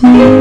Mm-hmm.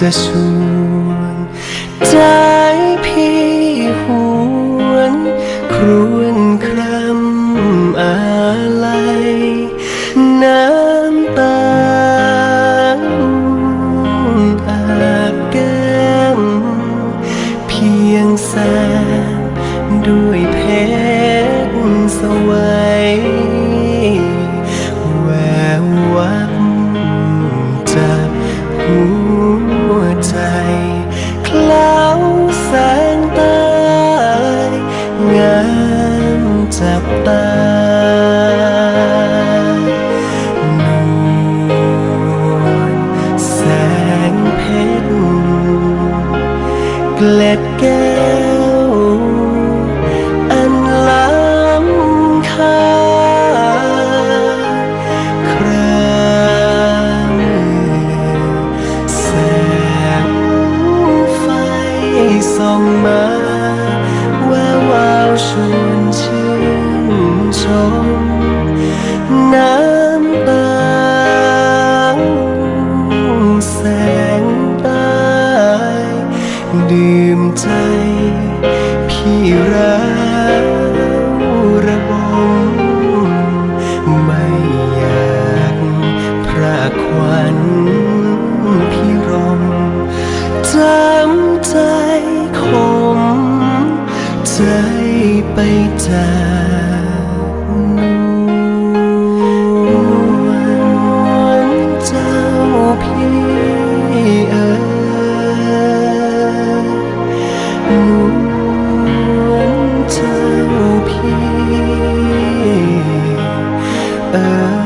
จะชวนใจพี่หวนครวนครำอะไรน้ำตาอาบแก้มเพียงแสงด้วยเพชรสวย เกล็ดแก้ว อันล้ำค่าครามแสงไฟส่องมาแวววาวชวนชื่นชมน้ำตาแสงตา ดื่มใจ พี่รักระบมไม่อยากพรากควันพี่รมจำใจคม ใจไปจาก earth